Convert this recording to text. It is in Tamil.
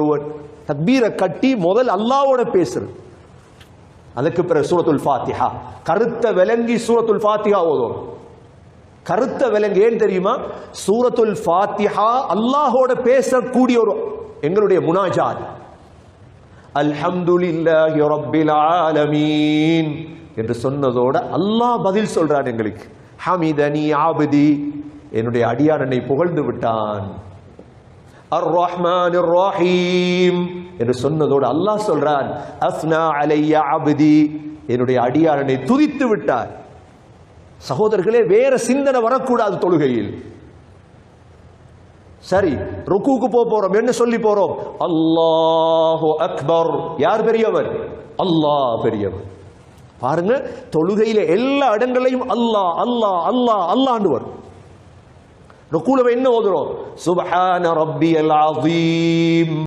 ஒருவர் தக்பீரை கட்டி முதல் அல்லாவோட பேசுறது. அதுக்கு பிறகு சூரத்துல் ஃபாத்திஹா. கருத்த விலங்கி சூரத்துல் ஃபாத்திஹா ஓதும். கருத்த விலங்கு ஏன் தெரியுமா? சூரத்துல் ஃபாத்திஹா அல்லாஹோட பேசக்கூடிய ஒரு எங்களுடைய முனாஜாத். அல்ஹம்துலில்லாஹி ரப்பில் ஆலமீன் என்று சொன்னதோட அல்லாஹ் பதில் சொல்றான் எங்களுக்கு. ஹமிதனி ஆபதி என்னுடைய அடியாரனை என்னை புகழ்ந்து விட்டான். அர் ரஹ்மான் ரஹீம் என்று சொன்னதோடு அல்லாஹ் சொல்றான் அஸ்னா அலையா அபதி. என்னுடைய அடியாரனை துதித்து விட்டார். சகோதரர்களே வேற சிந்தனை வரக்கூடாது தொழுகையில். சரி ருக்குக்கு போக போறோம் என்ன சொல்லி போறோம்? அல்லாஹு அக்பர். யார் பெரியவர்? அல்லாஹ் பெரியவர். பாருங்க தொழுகையில எல்லா இடங்களையும் அல்லாஹ் அல்லாஹ் அல்லாஹ் அல்லாஹ்னு வரும் ருக்குல என்ன ஓதுறோம் சுபஹான ரப்பியல் அஸீம்